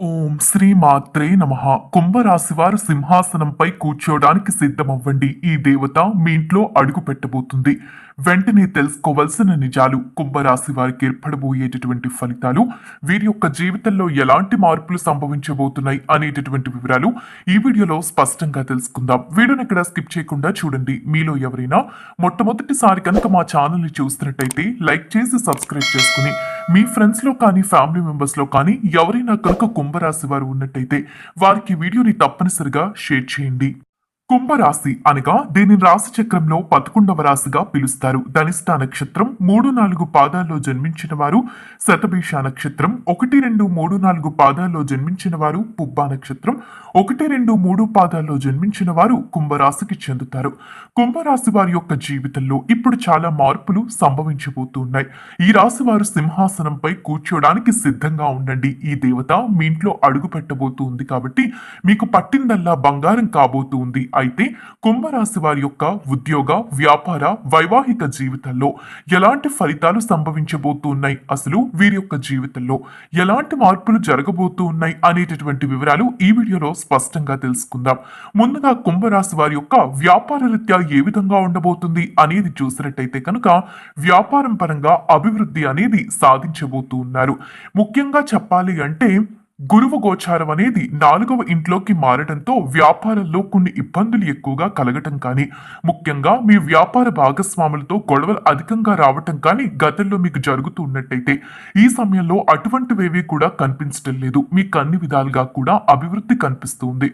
ఓం శ్రీ మాత్రే నమ. కుంభరాశి వారు సింహాసనంపై కూర్చోడానికి సిద్ధమవ్వండి. ఈ దేవత మీ ఇంట్లో అడుగు పెట్టబోతుంది. వెంటనే తెలుసుకోవలసిన నిజాలు కుంభరాశి వారికి ఏర్పడబోయేటటువంటి ఫలితాలు వీరి యొక్క జీవితంలో ఎలాంటి మార్పులు సంభవించబోతున్నాయి అనేటటువంటి వివరాలు ఈ వీడియోలో స్పష్టంగా తెలుసుకుందాం. వీడియోని ఇక్కడ స్కిప్ చేయకుండా చూడండి. మీలో ఎవరైనా మొట్టమొదటిసారి కనుక మా ఛానల్ని చూస్తున్నట్టయితే లైక్ చేసి సబ్స్క్రైబ్ చేసుకుని మీ ఫ్రెండ్స్లో కానీ ఫ్యామిలీ మెంబర్స్లో కానీ ఎవరైనా కనుక కుంభరాశి వారు ఉన్నట్టయితే వారికి వీడియోని తప్పనిసరిగా షేర్ చేయండి. కుంభరాశి అనగా దీని రాశి చక్రంలో పదకొండవ రాశిగా పిలుస్తారు. ధనిష్ట నక్షత్రం మూడు నాలుగు పాదాల్లో జన్మించిన వారు శతభీష నక్షత్రం ఒకటి రెండు మూడు నాలుగు పాదాల్లో జన్మించిన వారు పుబ్బా నక్షత్రం ఒకటి రెండు మూడు పాదాల్లో జన్మించిన వారు కుంభరాశికి చెందుతారు. కుంభరాశి వారి యొక్క జీవితంలో ఇప్పుడు చాలా మార్పులు సంభవించబోతున్నాయి. ఈ రాశి వారు సింహాసనంపై కూర్చోడానికి సిద్ధంగా ఉండండి. ఈ దేవత మీ ఇంట్లో అడుగు పెట్టబోతుంది కాబట్టి మీకు పట్టిందల్లా బంగారం కాబోతుంది అయితే కుంభరాశి వారి యొక్క ఉద్యోగ వ్యాపార వైవాహిక జీవితంలో ఎలాంటి ఫలితాలు సంభవించబోతున్నాయి? అసలు వీరి యొక్క జీవితంలో ఎలాంటి మార్పులు జరగబోతూ ఉన్నాయి అనేటటువంటి వివరాలు ఈ వీడియోలో స్పష్టంగా తెలుసుకుందాం. ముందుగా కుంభరాశి వారి యొక్క వ్యాపార రీత్యా ఏ విధంగా ఉండబోతుంది అనేది చూసినట్టయితే కనుక వ్యాపారం పరంగా అభివృద్ధి అనేది సాధించబోతూ ఉన్నారు ముఖ్యంగా చెప్పాలి అంటే గురువు గోచారం అనేది నాలుగవ ఇంట్లోకి మారడంతో వ్యాపారంలో కొన్ని ఇబ్బందులు ఎక్కువగా కలగటం కానీ ముఖ్యంగా మీ వ్యాపార భాగస్వాములతో గొడవలు అధికంగా రావటం కానీ గతంలో మీకు జరుగుతూ ఉన్నట్టయితే ఈ సమయంలో అటువంటివేవి కూడా కనిపించటం లేదు. మీకు అన్ని విధాలుగా కూడా అభివృద్ధి కనిపిస్తుంది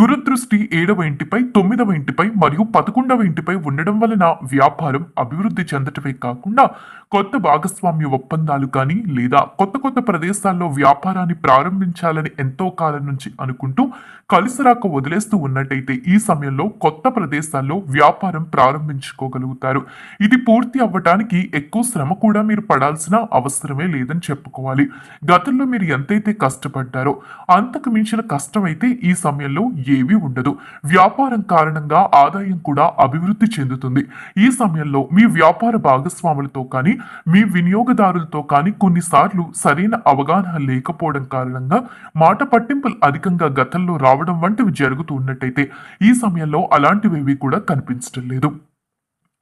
గురుదృష్టి ఏడవ ఇంటిపై తొమ్మిదవ ఇంటిపై మరియు పదకొండవ ఇంటిపై ఉండడం వలన వ్యాపారం అభివృద్ధి చెందటమే కాకుండా కొత్త భాగస్వామ్య ఒప్పందాలు కానీ లేదా కొత్త కొత్త ప్రదేశాల్లో వ్యాపారాన్ని ప్రారంభించాలని ఎంతో కాలం నుంచి అనుకుంటూ కలిసిరాక వదిలేస్తూ ఉన్నట్టయితే ఈ సమయంలో కొత్త ప్రదేశాల్లో వ్యాపారం ప్రారంభించుకోగలుగుతారు. ఇది పూర్తి అవ్వటానికి ఎక్కువ శ్రమ కూడా మీరు పడాల్సిన అవసరమే లేదని చెప్పుకోవాలి. గతంలో మీరు ఎంతైతే కష్టపడ్డారో అంతకు మించిన కష్టం అయితే ఈ సమయంలో ఏమీ ఉండదు. వ్యాపారం కారణంగా ఆదాయం కూడా అభివృద్ధి చెందుతుంది. ఈ సమయంలో మీ వ్యాపార భాగస్వాములతో కానీ మీ వినియోగదారులతో కానీ కొన్నిసార్లు సరైన అవగాహన లేకపోవడం కారణంగా మాట పట్టింపులు అధికంగా గతంలో రావడం వంటివి జరుగుతూ ఉన్నట్టయితే ఈ సమయంలో అలాంటివేవి కూడా కనిపించడం లేదు.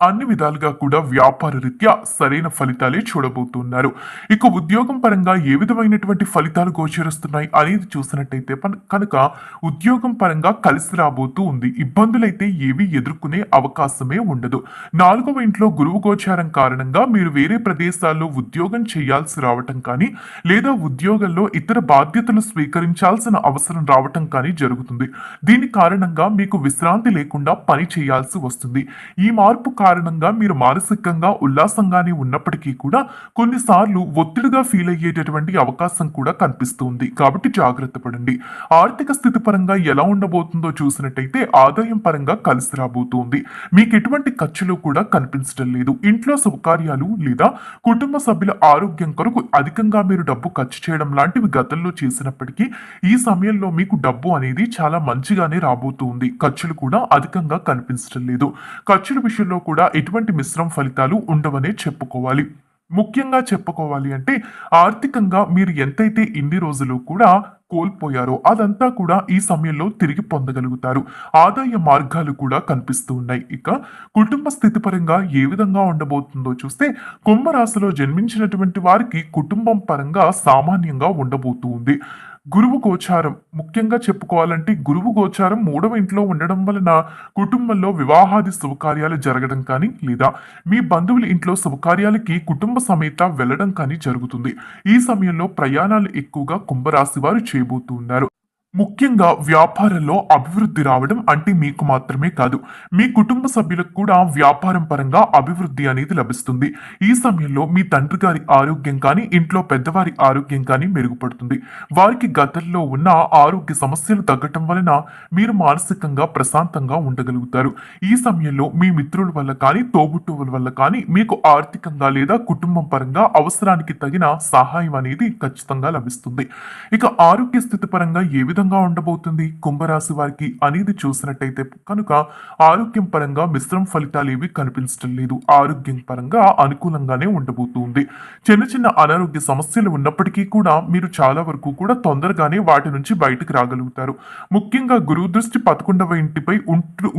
అన్ని విధాలుగా కూడా వ్యాపార రీత్యా సరైన ఫలితాలే చూడబోతున్నారు. ఇక ఉద్యోగం పరంగా ఏ విధమైనటువంటి ఫలితాలు గోచరిస్తున్నాయి అనేది చూసినట్టయితే కనుక ఉద్యోగం పరంగా కలిసి రాబోతూ ఉంది. ఇబ్బందులైతే ఏవి ఎదుర్కొనే అవకాశమే ఉండదు. నాలుగవ ఇంట్లో గురువు గోచారం కారణంగా మీరు వేరే ప్రదేశాల్లో ఉద్యోగం చేయాల్సి రావటం కానీ లేదా ఉద్యోగంలో ఇతర బాధ్యతలు స్వీకరించాల్సిన అవసరం రావటం కానీ జరుగుతుంది. దీని కారణంగా మీకు విశ్రాంతి లేకుండా పని చేయాల్సి వస్తుంది. ఈ మార్పు కారణంగా కారణంగా మీరు మానసికంగా ఉల్లాసంగానే ఉన్నప్పటికీ కూడా కొన్నిసార్లు ఒత్తిడిగా ఫీల్ అయ్యేటటువంటి అవకాశం కూడా కనిపిస్తుంది. కాబట్టి జాగ్రత్త పడండి. ఆర్థిక స్థితి పరంగా ఎలా ఉండబోతుందో చూసినట్టయితే ఆదాయం పరంగా కలిసి రాబోతుంది. మీకు ఎటువంటి ఖర్చులు కూడా కనిపించడం లేదు. ఇంట్లో శుభకార్యాలు లేదా కుటుంబ సభ్యుల ఆరోగ్యం కొరకు అధికంగా మీరు డబ్బు ఖర్చు చేయడం లాంటివి గతంలో చేసినప్పటికీ ఈ సమయంలో మీకు డబ్బు అనేది చాలా మంచిగానే రాబోతుంది. ఖర్చులు కూడా అధికంగా కనిపించడం లేదు. ఖర్చుల విషయంలో కూడా ఎటువంటి మిశ్రమ ఫలితాలు ఉండవనే చెప్పుకోవాలి. ముఖ్యంగా చెప్పుకోవాలి అంటే ఆర్థికంగా మీరు ఎంతైతే ఇన్ని రోజులు కూడా కోల్పోయారో అదంతా కూడా ఈ సమయంలో తిరిగి పొందగలుగుతారు. ఆదాయ మార్గాలు కూడా కనిపిస్తూ ఉన్నాయి. ఇక కుటుంబ స్థితి పరంగా ఏ విధంగా ఉండబోతుందో చూస్తే కుంభరాశిలో జన్మించినటువంటి వారికి కుటుంబం పరంగా సామాన్యంగా ఉండబోతుంది గురువు గోచారం. ముఖ్యంగా చెప్పుకోవాలంటే గురువు గోచారం మూడవ ఇంట్లో ఉండడం వలన కుటుంబంలో వివాహాది శుభకార్యాలు జరగడం కానీ లేదా మీ బంధువుల ఇంట్లో శుభకార్యాలకి కుటుంబ సమేత వెళ్ళడం కానీ జరుగుతుంది. ఈ సమయంలో ప్రయాణాలు ఎక్కువగా కుంభరాశి వారు చేయబోతున్నారు ముఖ్యంగా వ్యాపారంలో అభివృద్ధి రావడం అంటే మీకు మాత్రమే కాదు. మీ కుటుంబ సభ్యులకు కూడా వ్యాపారం పరంగా అభివృద్ధి అనేది లభిస్తుంది. ఈ సమయంలో మీ తండ్రి గారి ఆరోగ్యం కానీ ఇంట్లో పెద్దవారి ఆరోగ్యం కానీ మెరుగుపడుతుంది. వారికి గతంలో ఉన్న ఆరోగ్య సమస్యలు తగ్గటం వలన మీరు మానసికంగా ప్రశాంతంగా ఉండగలుగుతారు. ఈ సమయంలో మీ మిత్రుల వల్ల కానీ తోబుట్టువుల వల్ల కానీ మీకు ఆర్థికంగా లేదా కుటుంబం పరంగా అవసరానికి తగిన సహాయం అనేది ఖచ్చితంగా లభిస్తుంది. ఇక ఆరోగ్య స్థితి పరంగా ఏ విధంగా విధంగా ఉండబోతుంది కుంభరాశి వారికి అనేది చూసినట్టయితే కనుక ఆరోగ్యం పరంగా మిశ్రమ ఫలితాలు ఏవి కనిపించడం లేదు. ఆరోగ్యం పరంగా అనుకూలంగానే ఉండబోతుంది. చిన్న చిన్న అనారోగ్య సమస్యలు ఉన్నప్పటికీ కూడా మీరు చాలా వరకు కూడా తొందరగానే వాటి నుంచి బయటకు రాగలుగుతారు. ముఖ్యంగా గురువు దృష్టి పదకొండవ ఇంటిపై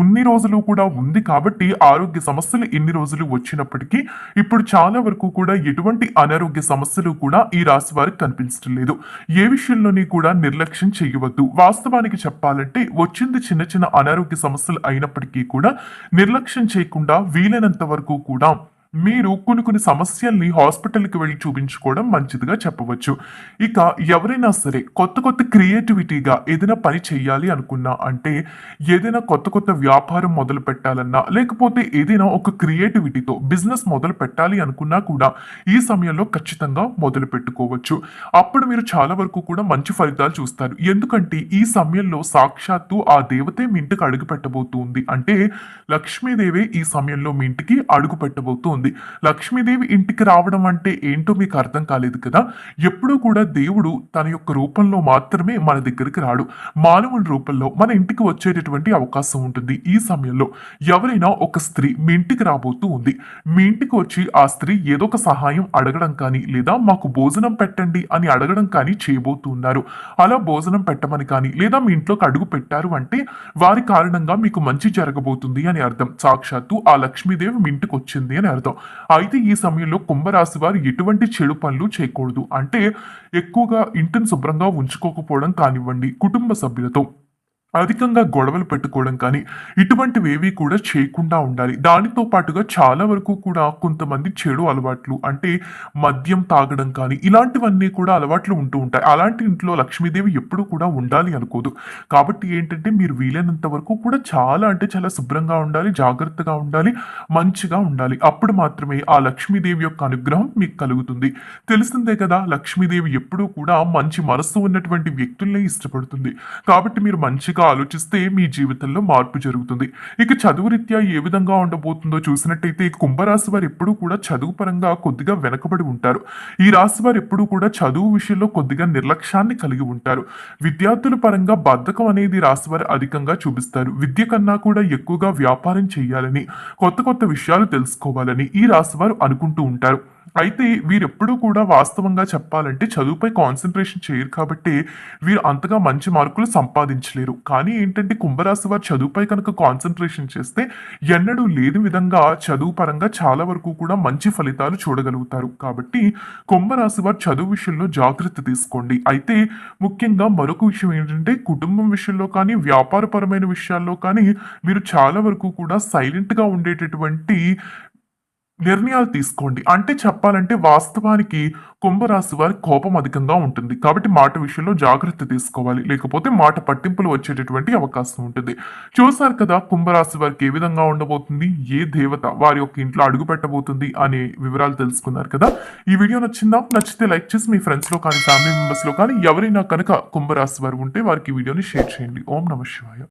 ఉన్ని రోజులు కూడా ఉంది కాబట్టి ఆరోగ్య సమస్యలు ఎన్ని రోజులు వచ్చినప్పటికీ ఇప్పుడు చాలా వరకు కూడా ఎటువంటి అనారోగ్య సమస్యలు కూడా ఈ రాశి వారికి కనిపించడం లేదు. ఏ విషయంలోని కూడా నిర్లక్ష్యం చేయవద్దు. వాస్తవానికి చెప్పాలంటే వచ్చింది చిన్న చిన్న అనారోగ్య సమస్యలు అయినప్పటికీ కూడా నిర్లక్ష్యం చేయకుండా వీలైనంత వరకు కూడా మీరు కొన్ని కొన్ని సమస్యల్ని హాస్పిటల్కి వెళ్ళి చూపించుకోవడం మంచిదిగా చెప్పవచ్చు. ఇక ఎవరైనా సరే కొత్త కొత్త క్రియేటివిటీగా ఏదైనా పని చేయాలి అనుకున్నా అంటే ఏదైనా కొత్త కొత్త వ్యాపారం మొదలు పెట్టాలన్నా లేకపోతే ఏదైనా ఒక క్రియేటివిటీతో బిజినెస్ మొదలు పెట్టాలి అనుకున్నా కూడా ఈ సమయంలో ఖచ్చితంగా మొదలు పెట్టుకోవచ్చు. అప్పుడు మీరు చాలా వరకు కూడా మంచి ఫలితాలు చూస్తారు. ఎందుకంటే ఈ సమయంలో సాక్షాత్తు ఆ దేవతే మీ ఇంటికి అడుగు పెట్టబోతుంది అంటే లక్ష్మీదేవి ఈ సమయంలో మీ ఇంటికి అడుగు పెట్టబోతుంది లక్ష్మీదేవి ఇంటికి రావడం అంటే ఏంటో మీకు అర్థం కాలేదు కదా? ఎప్పుడూ కూడా దేవుడు తన యొక్క రూపంలో మాత్రమే మన దగ్గరికి రాడు. మానవుని రూపంలో మన ఇంటికి వచ్చేటటువంటి అవకాశం ఉంటుంది. ఈ సమయంలో ఎవరైనా ఒక స్త్రీ మీ ఇంటికి రాబోతూ ఉంది. మీ ఇంటికి వచ్చి ఆ స్త్రీ ఏదో ఒక సహాయం అడగడం కానీ లేదా మాకు భోజనం పెట్టండి అని అడగడం కానీ చేయబోతున్నారు అలా భోజనం పెట్టమని కానీ లేదా మీ ఇంట్లోకి అడుగు పెట్టారు అంటే వారి కారణంగా మీకు మంచి జరగబోతుంది అని అర్థం. సాక్షాత్తు ఆ లక్ష్మీదేవి మీ ఇంటికి వచ్చింది అని అర్థం. అయితే ఈ సమయంలో కుంభరాశి వారు ఎటువంటి చెడు పనులు చేయకూడదు. అంటే ఎక్కువగా ఇంటిని శుభ్రంగా ఉంచుకోకపోవడం కానివ్వండి కుటుంబ సభ్యులతో. అధికంగా గొడవలు పెట్టుకోవడం కానీ ఇటువంటివి ఏవి కూడా చేయకుండా ఉండాలి. దానితో పాటుగా చాలా వరకు కూడా కొంతమంది చెడు అలవాట్లు అంటే మద్యం తాగడం కానీ ఇలాంటివన్నీ కూడా అలవాట్లు ఉంటూ ఉంటాయి. అలాంటి ఇంట్లో లక్ష్మీదేవి ఎప్పుడూ కూడా ఉండాలి అనుకోదు. కాబట్టి ఏంటంటే మీరు వీలైనంత వరకు కూడా చాలా అంటే చాలా శుభ్రంగా ఉండాలి జాగ్రత్తగా ఉండాలి మంచిగా ఉండాలి. అప్పుడు మాత్రమే ఆ లక్ష్మీదేవి యొక్క అనుగ్రహం మీకు కలుగుతుంది. తెలిసిందే కదా లక్ష్మీదేవి ఎప్పుడూ కూడా మంచి మనస్సు ఉన్నటువంటి వ్యక్తుల్నే ఇష్టపడుతుంది. కాబట్టి మీరు మంచిగా ఆలోచిస్తే మీ జీవితంలో మార్పు జరుగుతుంది. ఇక చదువు రీత్యా ఏ విధంగా ఉండబోతుందో చూసినట్టయితే కుంభరాశి వారు ఎప్పుడూ కూడా చదువు పరంగా కొద్దిగా వెనకబడి ఉంటారు. ఈ రాశి వారు ఎప్పుడూ కూడా చదువు విషయంలో కొద్దిగా నిర్లక్ష్యాన్ని కలిగి ఉంటారు. విద్యార్థుల పరంగా బద్ధకం అనేది రాశి వారు అధికంగా చూపిస్తారు. విద్య కన్నా కూడా ఎక్కువగా వ్యాపారం చేయాలని కొత్త కొత్త విషయాలు తెలుసుకోవాలని ఈ రాశి వారు అనుకుంటూ ఉంటారు. అయితే వీరెప్పుడూ కూడా వాస్తవంగా చెప్పాలంటే చదువుపై కాన్సన్ట్రేషన్ చేయరు కాబట్టి వీరు అంతగా మంచి మార్కులు సంపాదించలేరు. కానీ ఏంటంటే కుంభరాశి వారు చదువుపై కనుక కాన్సన్ట్రేషన్ చేస్తే ఎన్నడూ లేని విధంగా చదువు పరంగా చాలా వరకు కూడా మంచి ఫలితాలు చూడగలుగుతారు. కాబట్టి కుంభరాశి వారు చదువు విషయంలో జాగ్రత్త తీసుకోండి. అయితే ముఖ్యంగా మరొక విషయం ఏంటంటే కుటుంబం విషయంలో కానీ వ్యాపారపరమైన విషయాల్లో కానీ మీరు చాలా వరకు కూడా సైలెంట్గా ఉండేటటువంటి నిర్ణయాలు తీసుకోండి. అంటే చెప్పాలంటే వాస్తవానికి కుంభరాశి వారి కోపం అధికంగా ఉంటుంది. కాబట్టి మాట విషయంలో జాగ్రత్త తీసుకోవాలి. లేకపోతే మాట పట్టింపులు వచ్చేటటువంటి అవకాశం ఉంటుంది. చూసారు కదా కుంభరాశి వారికి ఏ విధంగా ఉండబోతుంది? ఏ దేవత వారి యొక్క ఇంట్లో అడుగు పెట్టబోతుంది అనే వివరాలు తెలుసుకున్నారు కదా. ఈ వీడియో నచ్చిందా? నచ్చితే లైక్ చేసి మీ ఫ్రెండ్స్లో కానీ ఫ్యామిలీ మెంబర్స్లో కానీ ఎవరైనా కనుక కుంభరాశి వారు ఉంటే వారికి ఈ వీడియోని షేర్ చేయండి. ఓం నమ శివాయ.